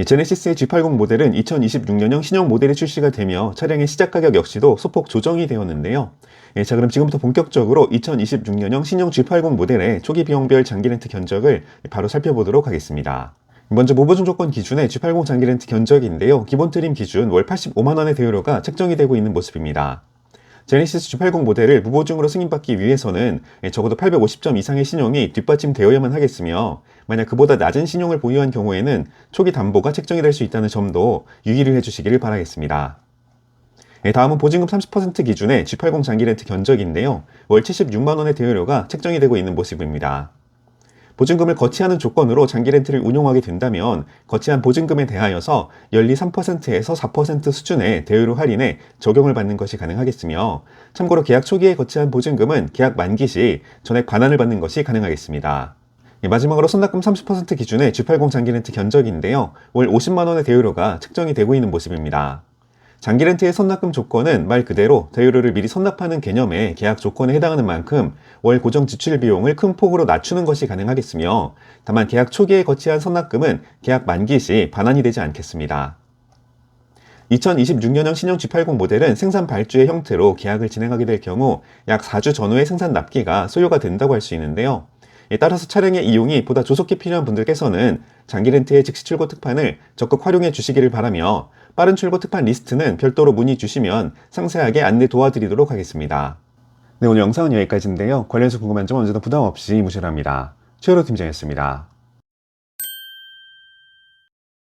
이 제네시스의 G80 모델은 2026년형 신형 모델이 출시가 되며 차량의 시작 가격 역시도 소폭 조정이 되었는데요. 예, 자 그럼 지금부터 본격적으로 2026년형 신형 G80 모델의 초기 비용별 장기 렌트 견적을 바로 살펴보도록 하겠습니다. 먼저 무보증 조건 기준의 G80 장기 렌트 견적인데요. 기본 트림 기준 월 85만원의 대여료가 책정이 되고 있는 모습입니다. 제네시스 G80 모델을 무보증으로 승인받기 위해서는 적어도 850점 이상의 신용이 뒷받침되어야만 하겠으며 만약 그보다 낮은 신용을 보유한 경우에는 초기 담보가 책정이 될 수 있다는 점도 유의를 해주시기를 바라겠습니다. 예, 다음은 보증금 30% 기준의 G80 장기 렌트 견적인데요. 월 76만원의 대여료가 책정이 되고 있는 모습입니다. 보증금을 거치하는 조건으로 장기 렌트를 운용하게 된다면 거치한 보증금에 대하여서 연리 3%에서 4% 수준의 대여료 할인에 적용을 받는 것이 가능하겠으며 참고로 계약 초기에 거치한 보증금은 계약 만기 시 전액 반환을 받는 것이 가능하겠습니다. 예, 마지막으로 손납금 30% 기준의 G80 장기 렌트 견적인데요. 월 50만원의 대여료가 책정이 되고 있는 모습입니다. 장기 렌트의 선납금 조건은 말 그대로 대여료를 미리 선납하는 개념의 계약 조건에 해당하는 만큼 월 고정 지출 비용을 큰 폭으로 낮추는 것이 가능하겠으며 다만 계약 초기에 거치한 선납금은 계약 만기 시 반환이 되지 않겠습니다. 2026년형 신형 G80 모델은 생산 발주의 형태로 계약을 진행하게 될 경우 약 4주 전후의 생산 납기가 소요가 된다고 할 수 있는데요. 에 따라서 차량의 이용이 보다 조속히 필요한 분들께서는 장기 렌트의 즉시 출고 특판을 적극 활용해 주시기를 바라며 빠른 출고 특판 리스트는 별도로 문의 주시면 상세하게 안내 도와드리도록 하겠습니다. 네, 오늘 영상은 여기까지인데요. 관련해서 궁금한 점 언제나 부담 없이 무시랍니다. 최여로 팀장이었습니다.